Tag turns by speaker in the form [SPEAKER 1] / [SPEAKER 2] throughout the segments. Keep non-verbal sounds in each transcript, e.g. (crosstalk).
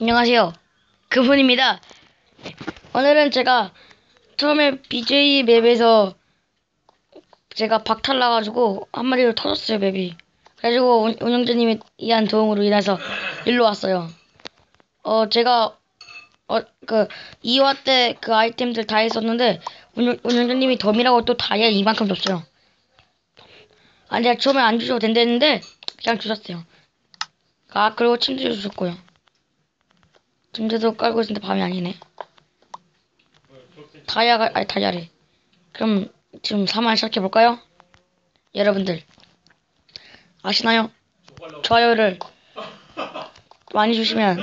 [SPEAKER 1] 안녕하세요. 그분입니다. 오늘은 제가 처음에 BJ 맵에서 제가 박탈 나가지고 한 마리로 터졌어요, 맵이. 그래가지고 운- 운영자님의 이한 도움으로 인해서 일로 왔어요. 어, 제가 어, 그 2화 때 그 아이템들 다 했었는데 운영, 운영자님이 덤이라고 또 다이아 이만큼 줬어요. 아, 제가 처음에 안 주셔도 된다는데 그냥 주셨어요. 아, 그리고 침대도 주셨고요. 침대도 깔고 있는데 밤이 아니네. 다이아가, 아니, 다이아래. 그럼 지금 3화 시작해볼까요? 여러분들. 아시나요? 좋아요를 많이 주시면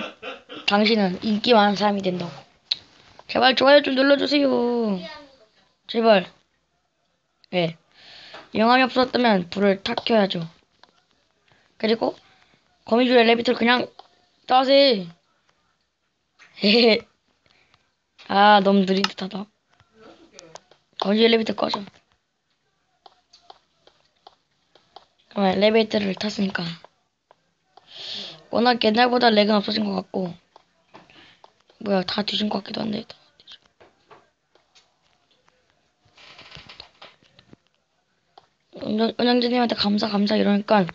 [SPEAKER 1] 당신은 인기 많은 사람이 된다고. 제발 좋아요 좀 눌러주세요. 제발. 예. 영감이 없었다면 불을 탁 켜야죠. 그리고 거미줄 엘리베이터를 그냥. 헤헤. (laughs) 아 너무 느린 듯하다. 거미줄 엘리베이터 꺼져. 그럼 엘리베이터를 탔으니까 워낙 옛날보다 렉은 없어진 것 같고 뭐야 다 뒤진 것 같기도 한데 운영자님한테 감사 감사 이러니까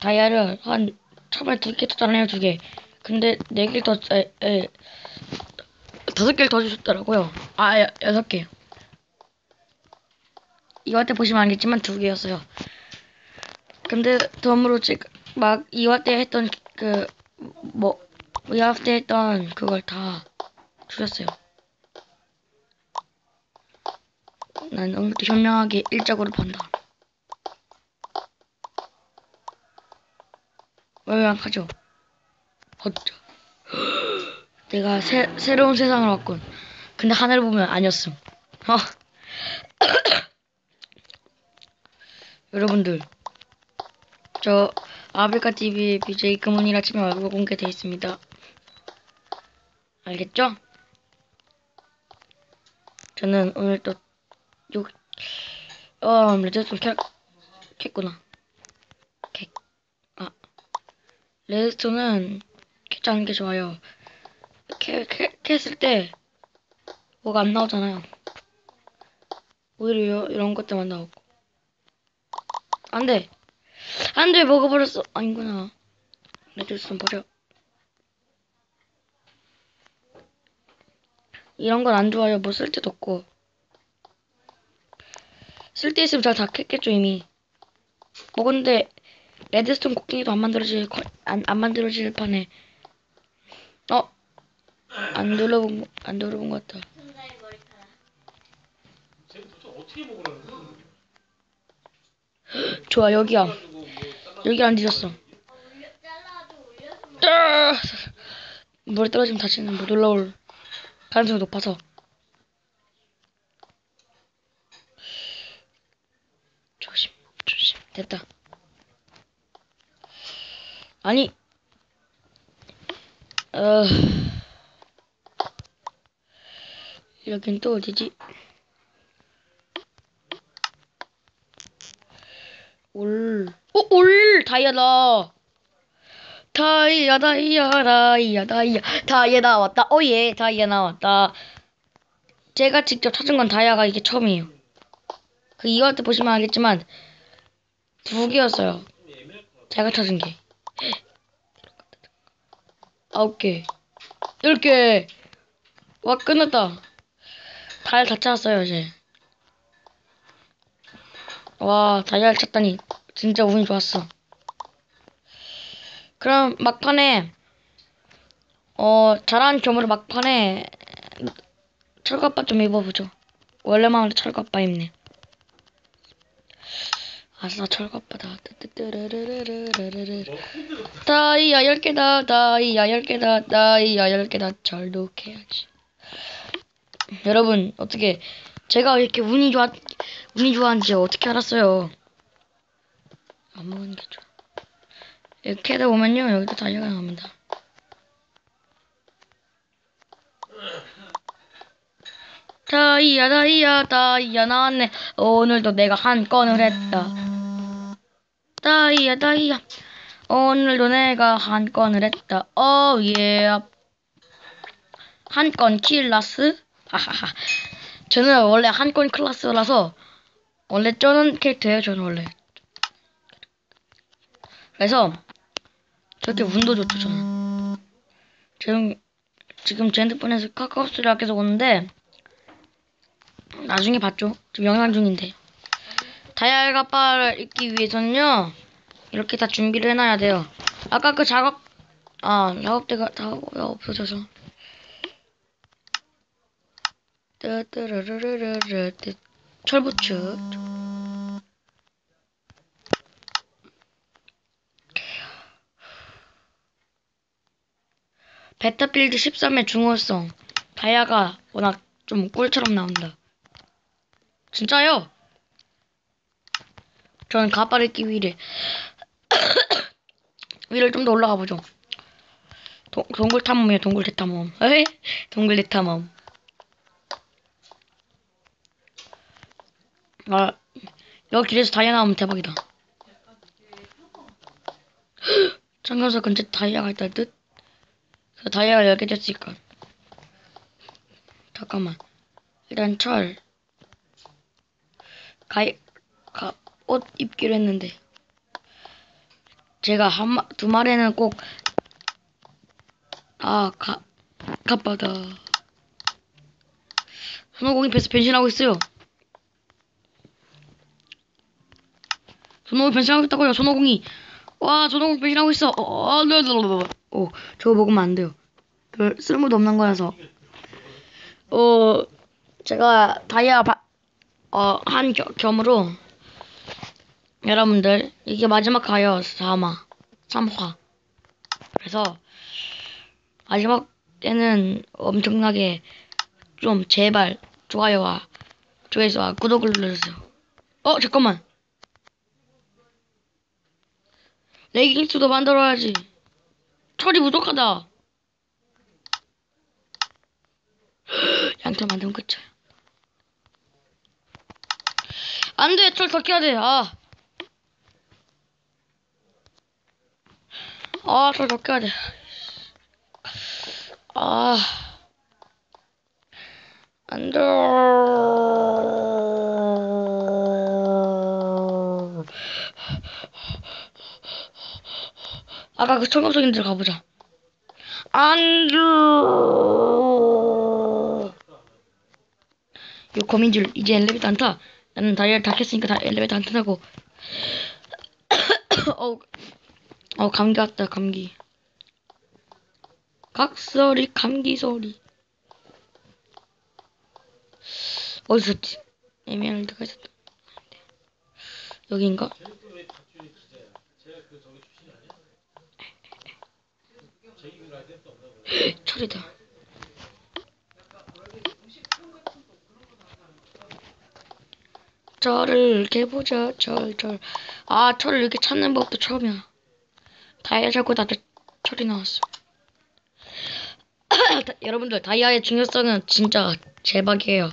[SPEAKER 1] 다이아를 한 처음에 두개 줬잖아요 두 개. 근데 네 개를 더 에, 에, 다섯 개를 더 주셨더라고요. 아 여, 여섯 개. 이화 때 보시면 알겠지만 두 개였어요. 근데 덤으로 지금 막 이화 때 했던 그 뭐 이화 때 했던 그걸 다 주셨어요. 난 오늘도 현명하게 일적으로 판다. 왜약하죠 어쩌. 내가 새, 새로운 세상을 왔군. 근데 하늘을 보면 아니었음. 어. (coughs) 여러분들, 저 아프리카 TV BJ 금은이라 치면 얼굴 공개되어 있습니다. 알겠죠? 저는 오늘 또 요, 어, 레드스톤 캐, 캤구나. 캐, 아, 레드스톤은 캐지 않는 게 좋아요. 캐, 캐, 캤을 때 뭐가 안 나오잖아요. 오히려 이런 것들만 나오고. 안 돼. 안 돼, 먹어버렸어. 아니구나. 레드스톤 버려. 이런 건 안 좋아요. 뭐 쓸 데도 없고. 쓸데 있으면 다 캤겠죠, 이미. 뭐 근데 레드스톤 곡괭이도 안 만들어질 거- 안, 안 만들어질 판에 어? 안 눌러본 거- 안 눌러본 것 같다. 좋아 여기야. 여기 안 뒤졌어. 으아! 물에 떨어지면 다시는 못 올라올 가능성이 높아서. 조심, 조심. 됐다. 아니. 어. 여긴 또 어디지? 올. 어, 올! 다이아다! 다이아, 다이아, 다이아, 다이아, 다이아 나왔다. 어, 예, 다이아 나왔다. 제가 직접 찾은 건 다이아가 이게 처음이에요. 그 이화 때 보시면 알겠지만, 두 개였어요. 제가 찾은 게. 아홉 개. 열 개. 와, 끝났다. 다이아 다 찾았어요, 이제. 와, 다이아를 찾다니 진짜 운이 좋았어. 그럼 막판에 어 잘한 겸으로 막판에 철갑바 좀 입어보죠. 원래만 해도 철갑바 입네. 아싸 철갑바다. 뜨뜨뜨르르르르르르. 다이아 열 개다. 다이아 열 개다. 다이아 열 개다. 절독해야지. 여러분 어떻게 제가 왜 이렇게 운이 좋아 운이 좋아하는지 어떻게 알았어요? 안 먹는 게 좋아. 이렇게 하다 보면요 여기도 다이아가 나옵니다. 다이아 다이아 다이아 나왔네. 오늘도 내가 한 건을 했다. 다이아 다이아 오늘도 내가 한 건을 했다. 어 예. 한건 클라스? 하하하. 저는 원래 한 건 클라스라서 원래 쩌는 캐릭터예요 저는 원래. 그래서 저렇게 운도 좋죠 저는. 지금 지금 제 핸드폰에서 카카오스를 계속 오는데 나중에 봤죠. 지금 영상 중인데. 다이아 가빠를 읽기 위해서는요 이렇게 다 준비를 해놔야 돼요. 아까 그 작업 아 작업대가 다 없어져서. 뜨뜨르르르르 뜨 철부츠 베타필드 13의 중요성. 다이아가 워낙 좀 꿀처럼 나온다. 진짜요? 저는 가빠를 끼 위를 (coughs) 위를 좀 더 올라가 보죠. 동, 동굴 탐험이에요 동굴 대탐험. 에이 동굴 대탐험. 아 여기 길에서 다이아 나오면 대박이다. (gasps) 참가서 근처 다이아가 있다 듯? 그 다이아가 10개 됐으니까. 잠깐만. 일단 철. 가이 가, 옷 입기로 했는데 제가 한 마, 두 마리는 꼭 아, 가, 갑바다. 손오공이 배스 변신하고 있어요. 손오공이 변신하고 있다고요, 손오공이. 와, 손오공 변신하고 있어. 어, 어, 네, 네, 네, 네. 어, 저거 먹으면 안 돼요. 별 쓸모도 없는 거라서. 어, 제가 다이아 바, 어, 한 겸, 겸으로 여러분들 이게 마지막 가요 3화 3화. 그래서 마지막 때는 엄청나게 좀 제발 좋아요와 조회수와 구독을 눌러주세요. 어 잠깐만. 레깅스도 만들어야지. 철이 부족하다. (gasps) 양털 만들면 끝이야. 안돼 철더 켜야 돼아 아, 저몇 개야 돼. 아. 안 돼. 아까 그 청각적인 데로 가보자. 안 돼. 요 거민줄, 이제 엘리베이터 안 타. 나는 다이얼 다 켰으니까 다 엘리베이터 안 타고. (coughs) 어우. 어 감기 왔다 감기. 각소리 감기 소리 어디 있었지 에메랄드가 있었다. 여기인가? (laughs) 철이다. 철을 개보자 철철. 아 철을 이렇게 찾는 법도 처음이야 다이아 자꾸 다들 철이 나왔어. (clears throat) 다- 여러분들 다이아의 중요성은 진짜 대박이에요.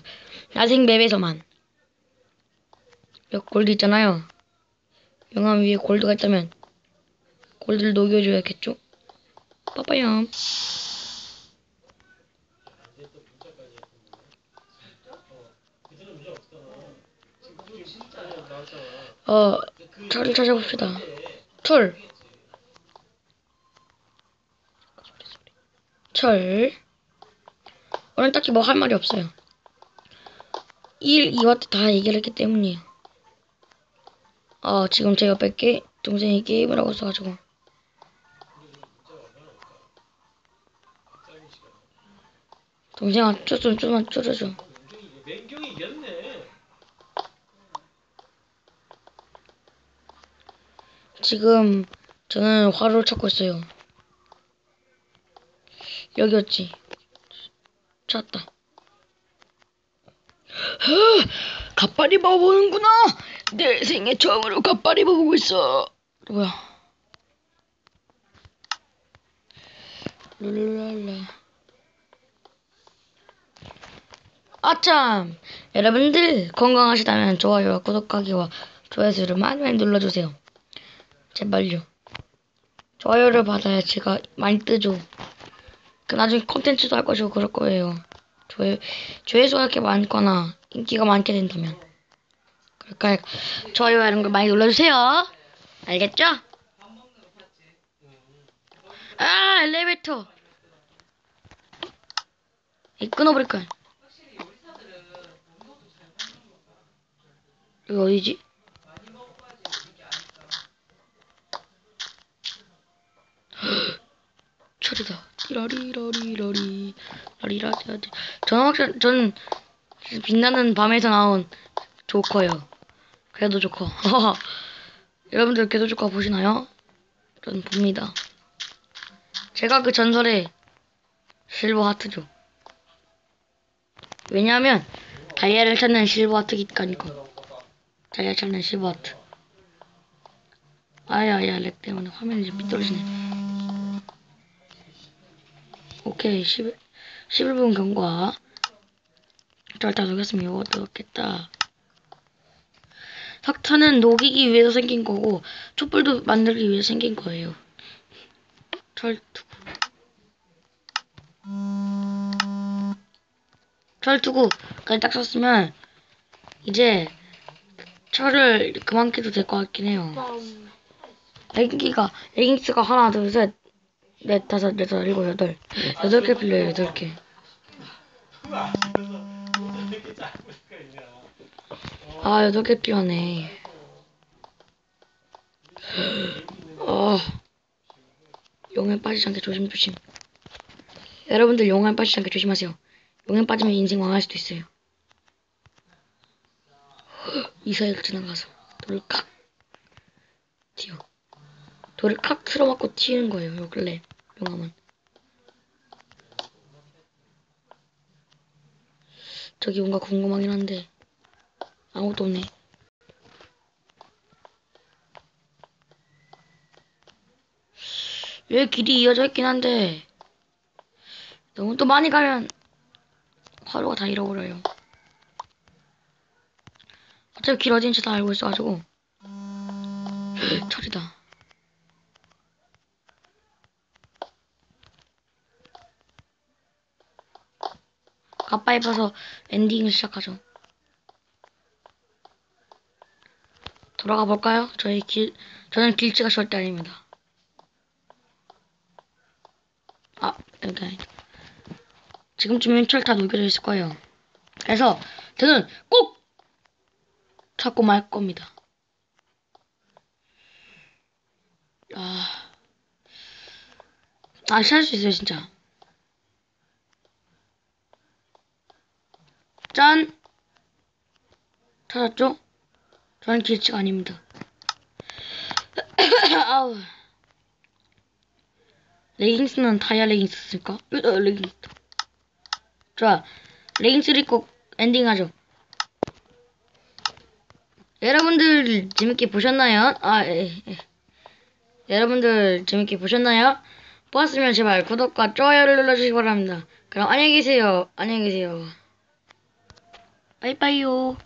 [SPEAKER 1] 야생 맵에서만. 여기 골드 있잖아요. 영암 위에 골드가 있다면 골드를 녹여줘야겠죠? 빠빠염. 어, 철을 찾아봅시다. 철. 철. 오늘 딱히 뭐 할 말이 없어요. 1, 2와트 다 얘기를 했기 때문이에요. 아, 지금 제 옆에 게, 동생이 게임을 하고 있어가지고. 동생아, 좀, 좀만
[SPEAKER 2] 이겼네.
[SPEAKER 1] 지금 저는 화로를 찾고 있어요. 여기였지. 찾았다. 갓발 입어보는구나. 내 생애 처음으로 갓발 입어보고 있어. 뭐야? 룰랄라. 아참! 여러분들 건강하시다면 좋아요와 구독하기와 조회수를 많이 많이 눌러주세요. 제발요. 좋아요를 받아야 제가 많이 뜨죠. 그 나중에 컨텐츠도 할 것이고 그럴 거예요. 조회 조회수가 이렇게 많거나 인기가 많게 된다면. 그러니까 좋아요 이런 걸 많이 눌러주세요. 알겠죠? 아 엘리베이터. 이 끊어버릴 거야. 여기 어디지? (gasps) 철이다. 리라리라리라리 라리라리라리. 저는 확실 저는 빛나는 밤에서 나온 조커요. 그래도 조커. (laughs) 여러분들 걔도 조커 보시나요? 전 봅니다. 제가 그 전설의 실버 하트죠. 왜냐하면 다이아를 찾는 실버 하트기니까. 다이아 찾는 실버 하트. 아야야 렉 때문에 화면이 좀 삐뚤어지네. 오케이 11, 11분 경과. 절다 녹였으면 이거 넣겠다. 석탄은 녹이기 위해서 생긴 거고 촛불도 만들기 위해서 생긴 거예요. 철투구 철투구까지 딱 썼으면 이제 철을 그만 캐도 될 것 같긴 해요. 레깅기가 레깅스가 하나 둘셋 넷, 다섯, 여섯, 일곱, 여덟. 여덟 개 필요해요, 여덟 개. 아, 여덟 개 필요하네. 어. 용에 빠지지 않게 조심조심. 여러분들 용에 빠지지 않게 조심하세요. 용에 빠지면 인생 망할 수도 있어요. 이 사이를 지나가서 칵 튀어. 돌을 칵 틀어맞고 튀는 거예요, 요 근래 용암은. 저기 뭔가 궁금하긴 한데 아무것도 없네. 여기 길이 이어져 있긴 한데 너무 또 많이 가면 하루가 다 잃어버려요. 어차피 길 어딘지 다 알고 있어가지고 (laughs) 철이다. 가빠입어서 엔딩을 시작하죠. 돌아가 볼까요? 저희 길, 저는 길치가 절대 아닙니다. 아, 여기 아니다. 지금쯤엔 철다 녹여져 있을 거예요. 그래서 저는 꼭 찾고 말 겁니다. 아, 아, 찾을 수 있어요, 진짜. 짠! 찾았죠? 저는 길치가 아닙니다. (coughs) 아우. 레깅스는 다이아 레깅스 쓸까? 어, 레깅스. 좋아. 레깅스를 입고 엔딩하죠. 여러분들 재밌게 보셨나요? 아, 예, 예. 여러분들 재밌게 보셨나요? 보았으면 제발 구독과 좋아요를 눌러주시기 바랍니다. 그럼 안녕히 계세요. 안녕히 계세요. 빠이빠이요.